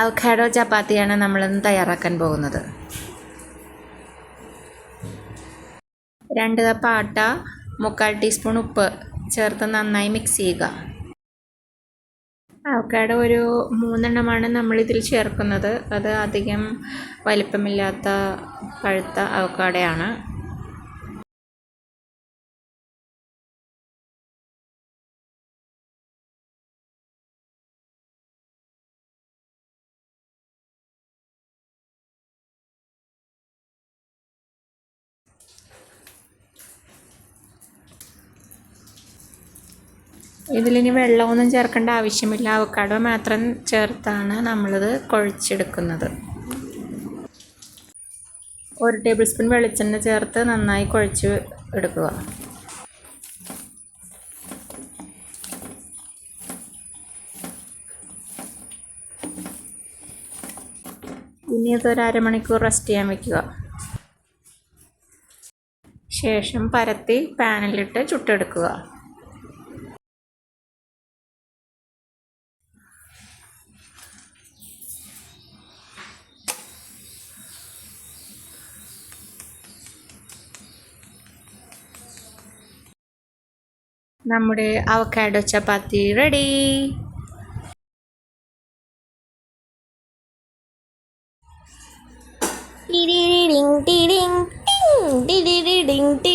Avocado ചപ്പാത്തിയാണ് നമ്മളിന്ന് തയ്യാറാക്കാൻ പോകുന്നത്. രണ്ട് കപ്പ് ആട്ട മുക്കാൽ ടീസ്പൂൺ ഉപ്പ് ചേർത്ത് നന്നായി മിക്സ് ചെയ്യുക. അവക്കാഡോ ഒരു മൂന്നെണ്ണമാണ് നമ്മളിതിൽ ചേർക്കുന്നത്. അത് അധികം വലിപ്പമില്ലാത്ത പഴുത്ത അവക്കാഡയാണ്. ഇതിലിനി വെള്ളമൊന്നും ചേർക്കേണ്ട ആവശ്യമില്ല. അവക്കാഡോ മാത്രം ചേർത്താണ് നമ്മളിത് കുഴച്ചെടുക്കുന്നത്. ഒരു ടേബിൾ സ്പൂൺ വെളിച്ചെണ്ണ ചേർത്ത് നന്നായി കുഴച്ച് എടുക്കുക. ഇനി അതൊരു അരമണിക്കൂർ റെസ്റ്റ് ചെയ്യാൻ വെക്കുക. ശേഷം പരത്തി പാനിലിട്ട് ചുട്ടെടുക്കുക. നമ്മുടെ അവക്കാഡോ ചപ്പാത്തി റെഡി ടിടിടിടിങ് ടിടിങ് ടിങ് ടിടിടിടിങ് ടി